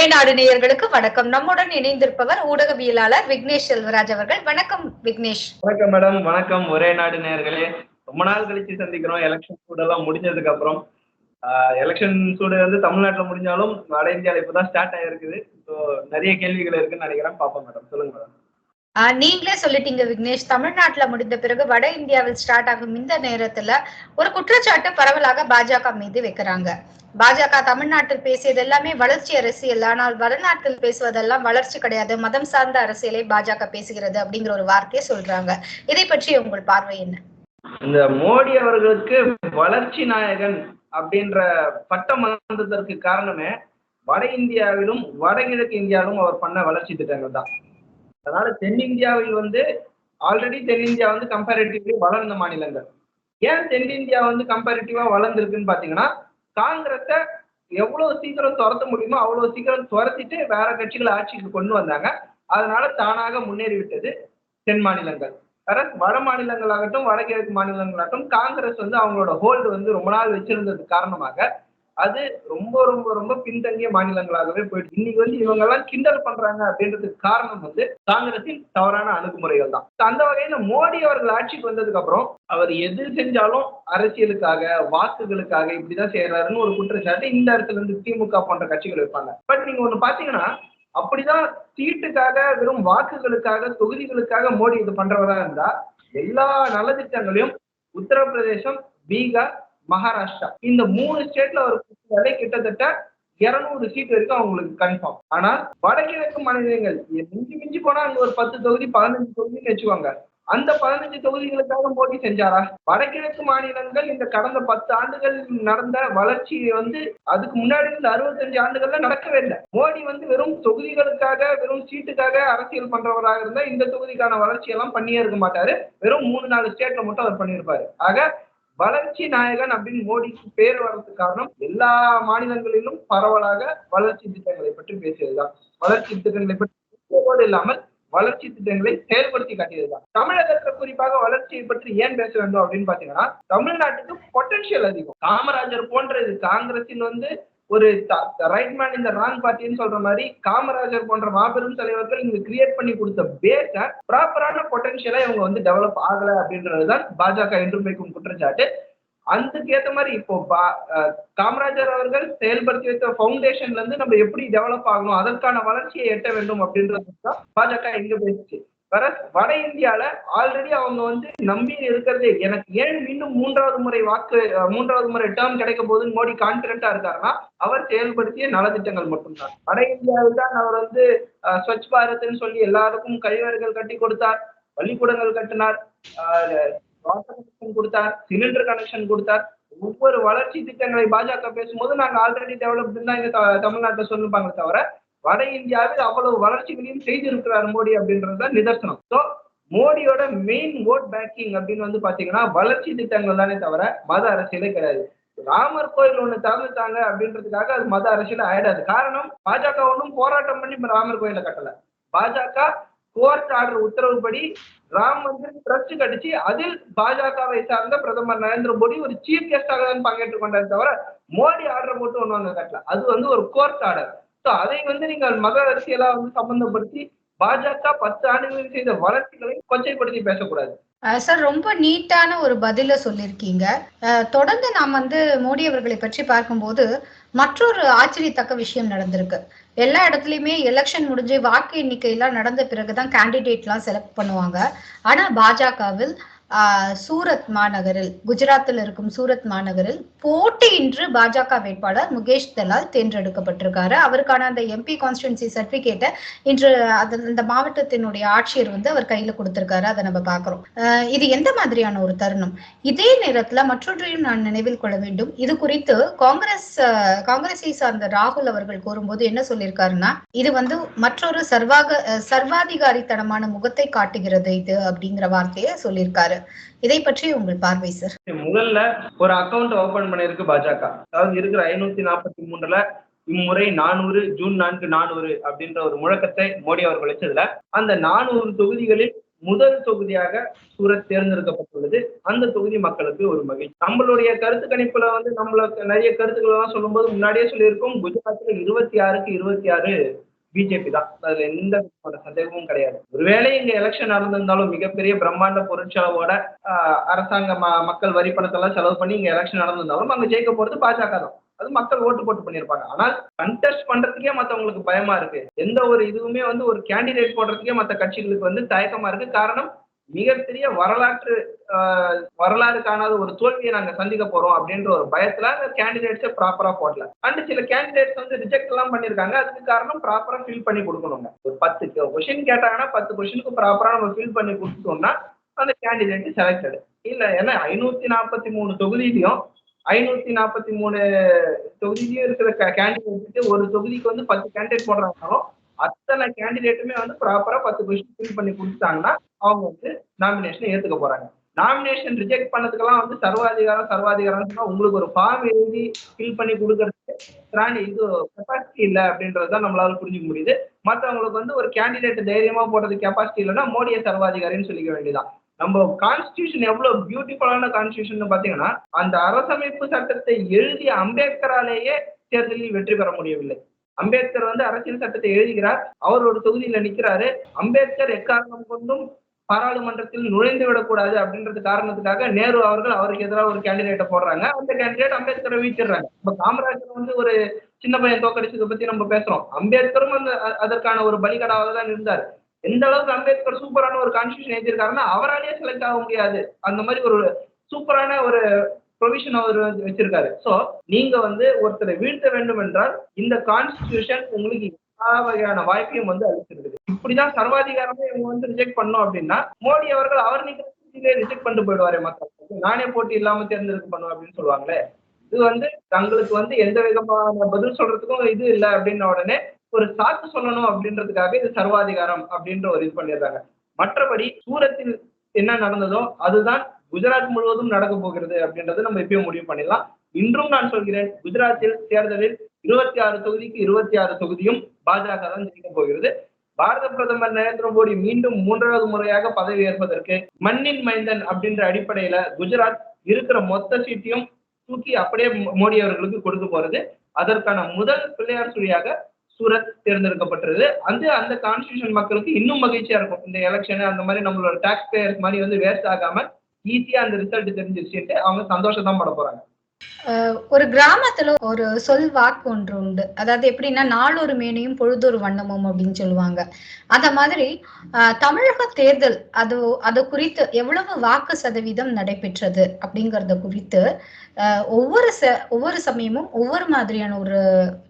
ஒரே நாடு நேயர்களுக்கு வணக்கம். நம்முடன் இணைந்திருப்பவர் ஊடகவியலாளர் விக்னேஷ் செல்வராஜ் அவர்கள். வணக்கம் விக்னேஷ். வணக்கம் மேடம். வணக்கம் ஒரே நாடு நேர்களே ரொம்ப நாள் கழிச்சு சந்திக்கிறோம். எலெக்ஷன் சூடெல்லாம் முடிஞ்சதுக்கு அப்புறம். எலெக்ஷன் சூடு வந்து தமிழ்நாட்டில் முடிஞ்சாலும் வட இந்தியாவில் இப்போ தான் ஸ்டார்ட் ஆகிருக்குது ஸோ நிறைய கேள்விகள் இருக்குன்னு நினைக்கிறேன். பார்ப்போம் மேடம். சொல்லுங்க மேடம். நீங்களே சொல்லிட்டீங்க விக்னேஷ். தமிழ்நாட்டுல முடிந்த பிறகு வட இந்தியாவில் ஸ்டார்ட் ஆகும் இந்த நேரத்துல ஒரு குற்றச்சாட்டு பரவலாக பாஜக மீது வைக்கிறாங்க. பாஜக தமிழ்நாட்டில் பேசியது எல்லாமே வளர்ச்சி அரசியல். ஆனால் வடநாட்டில் பேசுவதெல்லாம் வளர்ச்சி கிடையாது. மதம் சார்ந்த அரசியலை பாஜக பேசுகிறது அப்படிங்கிற ஒரு வார்த்தையை சொல்றாங்க. இதை பற்றி உங்கள் பார்வை என்ன? இந்த மோடி அவர்களுக்கு வளர்ச்சி நாயகன் அப்படின்ற பட்டம் வந்ததற்கு காரணமே வட இந்தியாவிலும் வடகிழக்கு இந்தியாவிலும் அவர் பண்ண வளர்ச்சி திட்டங்கள் தான். அதனால தென்னிந்தியாவில் வந்து ஆல்ரெடி தென்னிந்தியா வந்து கம்பேரிட்டிவ்லி வளர்ந்த மாநிலங்கள். ஏன் தென்னிந்தியா வந்து கம்பேரிட்டிவா வளர்ந்துருக்குன்னு பாத்தீங்கன்னா காங்கிரஸ எவ்வளவு சீக்கிரம் துரத்த முடியுமோ அவ்வளவு சீக்கிரம் துரத்திட்டு வேற கட்சிகளை ஆட்சிக்கு கொண்டு வந்தாங்க. அதனால தானாக முன்னேறிவிட்டது தென் மாநிலங்கள். வேற வட மாநிலங்களாகட்டும் வடகிழக்கு மாநிலங்களாகட்டும் காங்கிரஸ் வந்து அவங்களோட ஹோல்டு வந்து ரொம்ப நாள் வச்சிருந்தது காரணமாக அது ரொம்ப ரொம்ப ரொம்ப பின்தங்கிய மாநிலங்களாகவே போயிட்டு இன்னைக்கு வந்து இவங்க எல்லாம் கிண்டல் பண்றாங்க அப்படின்றதுக்கு காரணம் வந்து காங்கிரசின் தவறான அணுகுமுறைகள் தான். அந்த வகையில மோடி அவர்கள் ஆட்சிக்கு வந்ததுக்கு அப்புறம் அவர் எது செஞ்சாலும் அரசியலுக்காக வாக்குகளுக்காக இப்படிதான் செய்யறாருன்னு ஒரு குற்றச்சாட்டு இந்த இடத்துல இருந்து திமுக போன்ற கட்சிகள் வைப்பாங்க. பட் நீங்க ஒண்ணு பாத்தீங்கன்னா அப்படிதான் சீட்டுக்காக வெறும் வாக்குகளுக்காக தொகுதிகளுக்காக மோடி இது பண்றவரா இருந்தா எல்லா நலத்திட்டங்களையும் உத்தரப்பிரதேசம் பீகார் மகாராஷ்டிரா. இந்த மூணு ஸ்டேட்ல அவர் கொடுத்தாலே கிட்டத்தட்ட இருநூறு சீட் வரைக்கும் அவங்களுக்கு கன்ஃபார்ம் ஆனா வடகிழக்கு மாநிலங்கள் மிஞ்சி மிஞ்சி போனா அங்க ஒரு பத்து தொகுதி பதினஞ்சு தொகுதின்னு வச்சுக்கோங்க. அந்த பதினஞ்சு தொகுதிகளுக்காக போட்டி செஞ்சாரா? வடகிழக்கு மாநிலங்கள் இந்த கடந்த பத்து ஆண்டுகள் நடந்த வளர்ச்சியை வந்து அதுக்கு முன்னாடி இருந்த அறுபத்தஞ்சு ஆண்டுகள்ல நடக்கவே இல்லை. மோடி வந்து வெறும் தொகுதிகளுக்காக வெறும் சீட்டுக்காக அரசியல் பண்றவராக இருந்தா இந்த தொகுதிக்கான வளர்ச்சி எல்லாம் பண்ணியே இருக்க மாட்டாரு. வெறும் மூணு நாலு ஸ்டேட்ல மட்டும் அவர் பண்ணியிருப்பாரு. ஆக வளர்ச்சி நாயகன் அப்படின்னு மோடிக்கு பேர் வர்றதுக்கு காரணம் எல்லா மாநிலங்களிலும் பரவலாக வளர்ச்சி திட்டங்களை பற்றி பேசியதுதான். வளர்ச்சி திட்டங்களை பற்றி இல்லாமல் வளர்ச்சி திட்டங்களை செயல்படுத்தி காட்டியதுதான். தமிழகத்துல குறிப்பாக வளர்ச்சியை பற்றி ஏன் பேச வேண்டும் அப்படின்னு பாத்தீங்கன்னா தமிழ்நாட்டுக்கு பொட்டன்சியல் அதிகம். காமராஜர் போன்றது காங்கிரசின் வந்து ஒரு ரைட் மேன் இந்த ராங் பார்ட்டின்னு சொல்ற மாதிரி காமராஜர் போன்ற மாபெரும் தலைவர்கள் இங்க கிரியேட் பண்ணி கொடுத்த பேஸ ப்ராப்பரான பொட்டன்ஷியலா இவங்க வந்து டெவலப் ஆகல அப்படின்றதுதான் பாஜக என்றும் வைக்கும் குற்றச்சாட்டு. அதுக்கு ஏத்த மாதிரி இப்போ காமராஜர் அவர்கள் செயல்படுத்தி வைத்த பவுண்டேஷன்ல இருந்து நம்ம எப்படி டெவலப் ஆகணும் அதற்கான வளர்ச்சியை எட்ட வேண்டும் அப்படின்றது தான் பாஜக எங்க பேசுச்சு. வர வட இந்தியால ஆல்ரெடி அவங்க வந்து நம்பி இருக்கிறதே எனக்கு ஏன் மீண்டும் மூன்றாவது முறை வாக்கு மூன்றாவது முறை டேர்ம் கிடைக்க போது மோடி கான்பிடண்டா இருக்காருன்னா அவர் செயல்படுத்திய நலத்திட்டங்கள் மட்டும்தான். வட இந்தியாவில் தான் அவர் வந்து ஸ்வச் பாரத்னு சொல்லி எல்லாருக்கும் கழிவறைகள் கட்டி கொடுத்தார் பள்ளிக்கூடங்கள் கட்டினார் வாட்டர் கனெக்ஷன் கொடுத்தார் சிலிண்டர் கனெக்ஷன் கொடுத்தார். ஒவ்வொரு வளர்ச்சி திட்டங்களை பாஜக பேசும்போது நாங்க ஆல்ரெடி டெவலப் தான் இங்க தமிழ்நாட்டில் சொல்லுப்பாங்க தவிர வட இந்தியாவில் அவ்வளவு வளர்ச்சிகளையும் செய்திருக்கிறார் மோடி அப்படின்றது தான் நிதர்சனம். ஸோ மோடியோட மெயின் ஓட் பேக்கிங் அப்படின்னு வந்து பாத்தீங்கன்னா வளர்ச்சி திட்டங்கள் தானே தவிர மத அரசியலே கிடையாது. ராமர் கோயில் ஒண்ணு திறந்துட்டாங்க அப்படின்றதுக்காக அது மத அரசியல் ஆயிடாது. காரணம் பாஜக ஒன்றும் போராட்டம் பண்ணி ராமர் கோயில கட்டல. பாஜக கோர்ட் ஆர்டர் உத்தரவுப்படி ராம் மந்திர் ட்ரஸ்ட் கட்டிச்சு அதில் பாஜகவை சார்ந்த பிரதமர் நரேந்திர மோடி ஒரு சீஃப் கெஸ்டாக தான் பங்கேற்றுக் கொண்டார் தவிர மோடி ஆர்டர் போட்டு ஒன்று அங்க கட்டல. அது வந்து ஒரு கோர்ட் ஆர்டர் ஸோ அதை வந்து நீங்கள் மத அரசியலா வந்து சம்பந்தப்படுத்தி பாஜக பத்து ஆண்டுகளில் செய்த வளர்ச்சிகளை கொச்சைப்படுத்தி பேசக்கூடாது. சார் ரொம்ப நீட்டான ஒரு பதில சொல்லியிருக்கீங்க. தொடர்ந்து நாம் வந்து மோடி அவர்களை பற்றி பார்க்கும்போது மற்றொரு ஆச்சரியத்தக்க விஷயம் நடந்திருக்கு. எல்லா இடத்துலயுமே எலெக்ஷன் முடிஞ்சு வாக்கு எண்ணிக்கை எல்லாம் நடந்த பிறகுதான் கேண்டிடேட் எல்லாம் செலக்ட் பண்ணுவாங்க. ஆனா பாஜகவில் சூரத் மாநகரில் குஜராத்தில் இருக்கும் சூரத் மாநகரில் போட்டியின்றி பாஜக வேட்பாளர் முகேஷ் தலால் தேர்ந்தெடுக்கப்பட்டிருக்காரு. அவருக்கான அந்த எம்பி கான்ஸ்டிடுவன்சி சர்டிபிகேட்டை இன்று அந்த மாவட்டத்தினுடைய ஆட்சியர் வந்து அவர் கையில கொடுத்திருக்காரு. அதை நம்ம பாக்குறோம் இது எந்த மாதிரியான ஒரு தருணம்? இதே நேரத்துல மற்றொன்றையும் நான் நினைவில் கொள்ள வேண்டும். இது குறித்து காங்கிரஸ் காங்கிரஸை சார்ந்த ராகுல் அவர்கள் கூறும்போது என்ன சொல்லியிருக்காருன்னா இது வந்து மற்றொரு சர்வாக சர்வாதிகாரித்தனமான முகத்தை காட்டுகிறது இது அப்படிங்கிற வார்த்தையை சொல்லியிருக்காரு. இதை பற்றி உங்கள் பார்வை சார் முதல்ல ஒரு அக்கௌண்ட் ஓபன் பண்ணிருக்கு பாஜக. அதாவது இருக்கிற ஐநூத்தி நாற்பத்தி மூணுல இம்முறை நானூறு ஜூன் நான்கு நானூறு அப்படின்ற ஒரு முழக்கத்தை மோடி அவர்கள் வச்சதுல அந்த நானூறு தொகுதிகளில் முதல் தொகுதியாக சூரத் தேர்ந்தெடுக்கப்பட்டுள்ளது. அந்த தொகுதி மக்களுக்கு ஒரு மகிழ்ச்சி. நம்மளுடைய கருத்து கணிப்புல வந்து நம்மளுக்கு நிறைய கருத்துக்கள் எல்லாம் சொல்லும்போது முன்னாடியே சொல்லியிருக்கோம் குஜராத்ல இருபத்தி ஆறுக்கு இருபத்தி ஆறு பிஜேபி தான். அதுல எந்த சந்தேகமும் கிடையாது. ஒருவேளை இங்க எலெக்ஷன் நடந்திருந்தாலும் மிகப்பெரிய பிரம்மாண்ட பொருட்செலவோட ஆஹ், அரசாங்க ம- மக்கள் வரி பணத்தெல்லாம் செலவு பண்ணி இங்க எலெக்ஷன் நடந்திருந்தாலும் அங்க ஜெயிக்க போறது பாஜக தான். அது மக்கள் ஓட்டு போட்டு பண்ணியிருப்பாங்க. ஆனால் கண்டெஸ்ட் பண்றதுக்கே மத்தவங்களுக்கு பயமா இருக்கு. எந்த ஒரு இதுவுமே வந்து ஒரு கேண்டிடேட் போடுறதுக்கே மத்த கட்சிகளுக்கு வந்து தயக்கமா இருக்கு. காரணம் மிகப்பெரிய வரலாற்று வரலாறு காணாத ஒரு தோல்வியை நாங்க சந்திக்க போறோம் அப்படின்ற ஒரு பயத்துல அந்த கேண்டிடேட்ஸை ப்ராப்பரா போடல. அண்ட் சில கேண்டிடேட்ஸ் வந்து ரிஜெக்ட் எல்லாம் பண்ணிருக்காங்க. அதுக்கு காரணம் ப்ராப்பரா ஃபில் பண்ணி கொடுக்கணுங்க. ஒரு பத்து கொஸ்டின் கேட்டாங்கன்னா பத்து கொஸ்டினுக்கு ப்ராப்பரா நம்ம ஃபில் பண்ணி கொடுத்தோம்னா அந்த கேண்டிடேட் செலக்டட் இல்ல ஏன்னா ஐநூத்தி நாற்பத்தி மூணு தொகுதியிலையும் ஐநூத்தி நாற்பத்தி மூணு தொகுதியிலையும் இருக்கிற கேண்டிடேட்டுக்கு ஒரு தொகுதிக்கு வந்து பத்து கேண்டிடேட் போடுறாங்கனாலும் அத்தனை கேண்டிடேட்டுமே வந்து ப்ராப்பரா பத்து கொஸ்டின் ஃபில் பண்ணி கொடுத்தாங்கன்னா அவங்க வந்து நாமினேஷனை ஏத்துக்க போறாங்க. நாமினேஷன் ரிஜெக்ட் பண்ணதுக்கெல்லாம் வந்து சர்வாதிகாரம் சர்வாதிகாரம் சொன்னா உங்களுக்கு ஒரு ஃபார்ம் எழுதி ஃபில் பண்ணி கொடுக்கறதுக்கு திராணி இது கெப்பாசிட்டி இல்லை அப்படின்றதுதான் நம்மளால புரிஞ்சுக்க முடியுது. மற்றவங்களுக்கு வந்து ஒரு கேண்டிடேட் தைரியமா போடுறது கெப்பாசிட்டி இல்லைன்னா மோடியை சர்வாதிகாரின்னு சொல்லிக்க வேண்டியதான் நம்ம கான்ஸ்டியூஷன் எவ்வளவு பியூட்டிஃபுல்லான கான்ஸ்டியூஷன் பாத்தீங்கன்னா அந்த அரசமைப்பு சட்டத்தை எழுதிய அம்பேத்கராலேயே தேர்தலில் வெற்றி பெற முடியவில்லை. அம்பேத்கர் வந்து அரசியல் சட்டத்தை எழுதுகிறார். அவர் ஒரு தொகுதியில நிக்கிறாரு. அம்பேத்கர் எக்காரணம் கொண்டும் பாராளுமன்றத்தில் நுழைந்து விடக்கூடாது அப்படின்றது காரணத்துக்காக நேரு அவர்கள் அவருக்கு எதிராக ஒரு கேண்டிடேட்டை போடுறாங்க. அந்த கேண்டிடேட் அம்பேத்கரை வீழ்த்திடுறாங்க. இப்ப காமராஜர் வந்து ஒரு சின்ன பையன் தோக்கடிச்சதை பத்தி நம்ம பேசுறோம். அம்பேத்கரும் அந்த அதற்கான ஒரு பலிகடாவாக தான் இருந்தார். எந்த அளவுக்கு அம்பேத்கர் சூப்பரான ஒரு கான்ஸ்டியூஷன் எழுதியிருக்காருன்னா அவராலேயே செலக்ட் ஆக முடியாது. அந்த மாதிரி ஒரு சூப்பரான ஒரு ப்ரொவிஷன் அவர் வந்து வச்சிருக்காரு. ஸோ நீங்க வந்து ஒருத்தரை வீழ்த்த வேண்டும் என்றால் இந்த கான்ஸ்டியூஷன் உங்களுக்கு எல்லா வகையான வாய்ப்பையும் வந்து அளிச்சிருக்குது இப்படிதான் சர்வாதிகாரமே இவங்க வந்து ரிஜெக்ட் பண்ணோம் அப்படின்னா மோடி அவர்கள் அவர் நீங்க ரிஜெக்ட் பண்ணிட்டு போயிடுவாரு மக்கள். நானே போட்டி இல்லாம தேர்ந்தெடுக்க பண்ணுவேன் அப்படின்னு சொல்லுவாங்களே. இது வந்து தங்களுக்கு வந்து எந்த விதமான பதில் சொல்றதுக்கும் இது இல்லை அப்படின்ன உடனே ஒரு சாக்கு சொல்லணும் அப்படின்றதுக்காக இது சர்வாதிகாரம் அப்படின்ற ஒரு இது பண்ணிடுறாங்க. மற்றபடி சூரத்தில் என்ன நடந்ததோ அதுதான் குஜராத் முழுவதும் நடக்க போகிறது அப்படின்றத நம்ம எப்பயும் முடிவு பண்ணிடலாம். இன்றும் நான் சொல்கிறேன் குஜராத்தில் தேர்தலில் இருபத்தி ஆறு தொகுதிக்கு இருபத்தி ஆறு தொகுதியும் பாஜக தான் ஜெயிக்க போகிறது. பாரத பிரதமர் நரேந்திர மோடி மீண்டும் மூன்றாவது முறையாக பதவி ஏற்பதற்கு மண்ணின் மைந்தன் அப்படின்ற அடிப்படையில குஜராத் இருக்கிற மொத்த சீட்டையும் தூக்கி அப்படியே மோடி அவர்களுக்கு கொடுக்க போறது. அதற்கான முதல் பிள்ளையார் சுழியாக சூரத் தேர்ந்தெடுக்கப்பட்டது அந்த அந்த கான்ஸ்டியூஷன் மக்களுக்கு இன்னும் மகிழ்ச்சியா இருக்கும். இந்த எலெக்ஷன் அந்த மாதிரி நம்மளோட டாக்ஸ் பேயர்ஸ் மாதிரி வந்து வேஸ்ட் ஆகாம ஈஸியா அந்த ரிசல்ட் தெரிஞ்சிருச்சுட்டு அவங்க சந்தோஷம் தான் பட போறாங்க ஒரு கிராமத்துல ஒரு சொல் வாக்கு ஒன்று உண்டு. அதாவது எப்படின்னா நாளொரு மேனியும் பொழுதொரு வண்ணமும் அப்படின்னு சொல்லுவாங்க. அந்த மாதிரி ஆஹ், தமிழக தேர்தல் அது அது குறித்து எவ்வளவு வாக்கு சதவீதம் நடைபெற்றது அப்படிங்கறத குறித்து ஒவ்வொரு ச ஒவ்வொரு சமயமும் ஒவ்வொரு மாதிரியான ஒரு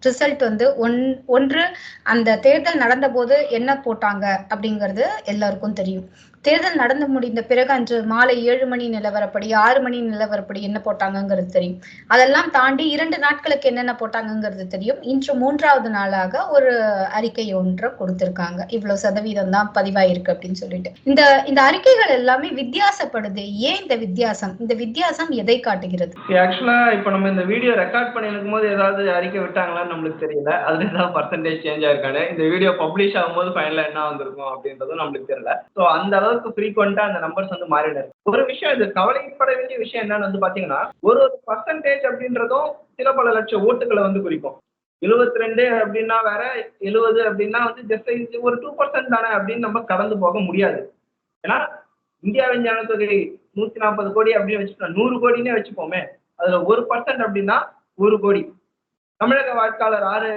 ரிசல்ட் வந்து ஒன் ஒன்று அந்த தேர்தல் நடந்த போது என்ன போட்டாங்க அப்படிங்கிறது எல்லாருக்கும் தெரியும். தேர்தல் நடந்து முடிந்த பிறகு அன்று மாலை ஏழு மணி நிலவரப்படி ஆறு மணி நிலவரப்படி என்ன போட்டாங்கங்கிறது தெரியும். அதெல்லாம் தாண்டி இரண்டு நாட்களுக்கு என்னென்ன போட்டாங்கங்கிறது தெரியும். இன்று மூன்றாவது நாளாக ஒரு அறிக்கை ஒன்றை கொடுத்திருக்காங்க. இவ்வளவு சதவீதம் தான் பதிவாயிருக்கு அப்படின்னு சொல்லிட்டு. இந்த இந்த அறிக்கைகள் எல்லாமே வித்தியாசப்படுது. ஏன் இந்த வித்தியாசம்? இந்த வித்தியாசம் எதை காட்டுகிறது? ஆக்சுவலா இப்ப நம்ம இந்த வீடியோ ரெக்கார்ட் பண்ணிருக்கும் போது ஏதாவது அறிக்கை விட்டாங்களான்னு நம்மளுக்கு தெரியல. அதுல ஏதாவது பர்சன்டேஜ் சேஞ்ச் ஆயிருக்கானு. இந்த வீடியோ பப்ளிஷ் ஆகும்போது ஃபைனலா என்ன வந்திருக்கும் அப்படின்றதும் நம்மளுக்கு தெரியல. சோ அந்த அளவுக்கு ஃப்ரீக்வெண்டா அந்த நம்பர்ஸ் வந்து மாறிடுது ஒரு விஷயம் இது கவலைப்பட வேண்டிய விஷயம் என்னன்னு வந்து பாத்தீங்கன்னா ஒரு ஒரு பர்சன்டேஜ் அப்படின்றதும் சில பல லட்சம் ஓட்டுகளை வந்து குறிக்கும். எழுபத்தி ரெண்டு அப்படின்னா வேற எழுபது அப்படின்னா வந்து ஜஸ்ட் ஒரு டூ பர்சன்ட் தானே அப்படின்னு நம்ம கடந்து போக முடியாது. ஏன்னா இந்தியாவின் ஜனத்தொகை நூத்தி நாற்பது கோடி அப்படின்னு வச்சுட்டோம் நூறு கோடினே வச்சுப்போமே. அதுல ஒரு பர்சன்ட் அப்படின்னா ஒரு கோடி. தமிழக வாக்காளர் ஆறு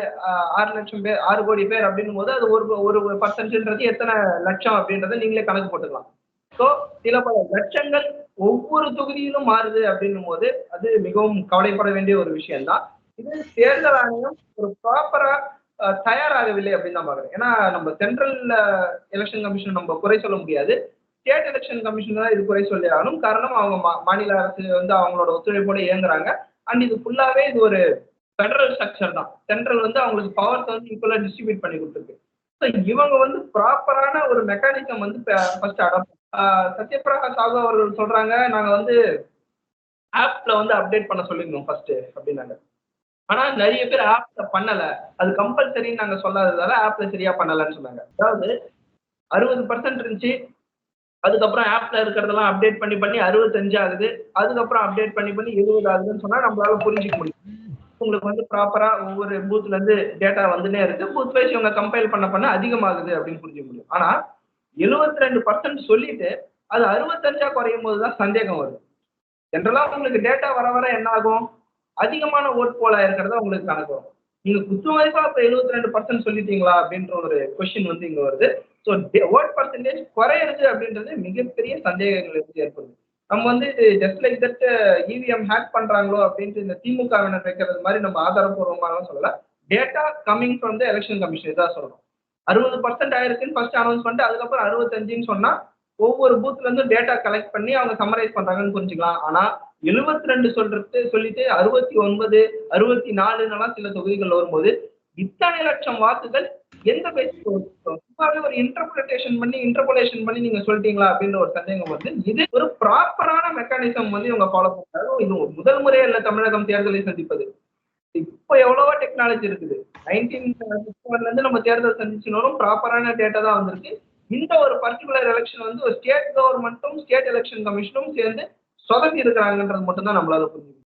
ஆறு லட்சம் பேர் ஆறு கோடி பேர் அப்படின்னும் போது அது ஒரு ஒரு பர்சன்ட்ன்றது எத்தனை லட்சம் அப்படின்றத நீங்களே கணக்கு போட்டுக்கலாம். ஸோ சில பல லட்சங்கள் ஒவ்வொரு தொகுதியிலும் மாறுது அப்படின்னும் போது அது மிகவும் கவலைப்பட வேண்டிய ஒரு விஷயம்தான். இது தேர்தல் ஆணையம் ஒரு ப்ராப்பரா தயாராகவில்லை அப்படின்னு தான் பாக்குறேன் ஏன்னா நம்ம சென்ட்ரல் எலெக்ஷன் கமிஷன் நம்ம குறை சொல்ல முடியாது. ஸ்டேட் எலெக்ஷன் கமிஷன் தான் இது குறை சொல்லி ஆகணும். காரணம் அவங்க மா- மாநில அரசு வந்து அவங்களோட ஒத்துழைப்போட இயங்குறாங்க. அண்ட் இது ஃபுல்லாவே இது ஒரு ஃபெடரல் ஸ்ட்ரக்சர் தான். சென்ட்ரல் வந்து அவங்களுக்கு பவர்ஸ் வந்து ஈக்குவலா டிஸ்ட்ரிபியூட் பண்ணி கொடுத்துருக்கு. ஸோ இவங்க வந்து ப்ராப்பரான ஒரு மெக்கானிசம் வந்து ஃபர்ஸ்ட் அடாப்ட் சத்யபிரகாஷ் சாகு அவர்கள் சொல்றாங்க நாங்க வந்து ஆப்ல வந்து அப்டேட் பண்ண சொல்லியிருந்தோம் ஃபர்ஸ்ட் அப்படின்னாங்க. ஆனா நிறைய பேர் ஆப்ல பண்ணல. அது கம்பல்சரின்னு நாங்க சொல்லாததால ஆப்ல சரியா பண்ணலன்னு சொன்னாங்க. அதாவது அறுபது பர்சன்ட் இருந்துச்சு. அதுக்கப்புறம் ஆப்ல இருக்கிறதெல்லாம் அப்டேட் பண்ணி பண்ணி அறுபத்தஞ்சு ஆகுது. அதுக்கப்புறம் அப்டேட் பண்ணி பண்ணி எழுபது ஆகுதுன்னு சொன்னா நம்மளால புரிஞ்சுக்க முடியும். உங்களுக்கு வந்து ப்ராப்பரா ஒவ்வொரு பூத்ல இருந்து டேட்டா வந்துனே இருக்கு. பூத் வைஸ் இவங்க கம்பைல் பண்ண பண்ண அதிகமாகுது அப்படின்னு புரிஞ்சுக்க முடியும். ஆனா எழுபத்தி ரெண்டு பர்சன்ட் சொல்லிட்டு அது அறுபத்தஞ்சா குறையும் போது தான் சந்தேகம் வருது. ஜென்ரலா உங்களுக்கு டேட்டா வர வர என்ன ஆகும்? அதிகமான ஓட் போலா இருக்கிறதா உங்களுக்கு கணக்கு வரும் நீங்க குத்து மதிப்பா இப்ப எழுபத்தி ரெண்டு பர்சன்ட் சொல்லிட்டீங்களா அப்படின்ற ஒரு கொஸ்டின் வந்து இங்க வருது. ஸோ ஓட் பர்சன்டேஜ் குறையிறது அப்படின்றது மிகப்பெரிய சந்தேகங்கள் வந்து ஏற்படுது. நம்ம வந்து இது just like that EVM hack பண்றாங்களோ அப்படின்ட்டு இந்த திமுகவினர் வைக்கிறது மாதிரி நம்ம ஆதாரப்பூர்வமாக சொல்லல. Data coming from the election commission இதான் சொல்லணும். அறுபது பர்சன்ட் ஆயிருக்குன்னு ஃபர்ஸ்ட் அனௌன்ஸ் பண்ணிட்டு அதுக்கப்புறம் அறுபத்தஞ்சுன்னு சொன்னா ஒவ்வொரு பூத்ல இருந்து டேட்டா கலெக்ட் பண்ணி அவங்க சம்மரைஸ் பண்றாங்கன்னு புரிஞ்சுக்கலாம். ஆனா எழுபத்தி ரெண்டு சொல்றது சொல்லிட்டு அறுபத்தி ஒன்பது அறுபத்தி நாலுன்னெல்லாம் சில தொகுதிகள் வரும்போது இத்தனை லட்சம் வாக்குகள் எந்த பேசிக் ஒரு இன்டர்பிரேஷன் பண்ணி இன்டர்போலேஷன் பண்ணி நீங்க சொல்லிட்டீங்களா அப்படின்ற ஒரு சந்தேகம் வந்து இது ஒரு ப்ராப்பரான மெக்கானிசம் வந்து இவங்க ஃபாலோ பண்றாங்க. இது முதல் முறையே இல்ல தமிழகம் தேர்தலை சந்திப்பது. இப்போ எவ்வளவோ டெக்னாலஜி இருக்குது. நைன்டீன் இருந்து நம்ம தேர்தல் சந்திச்சுனாலும் ப்ராப்பரான டேட்டா தான் வந்திருக்கு. இந்த ஒரு பர்டிகுலர் எலெக்ஷன் வந்து ஒரு ஸ்டேட் கவர்மெண்ட்டும் ஸ்டேட் எலெக்ஷன் கமிஷனும் சேர்ந்து சொதப்பி இருக்கிறாங்கன்றது மட்டும் தான் நம்மளால புரிஞ்சுக்க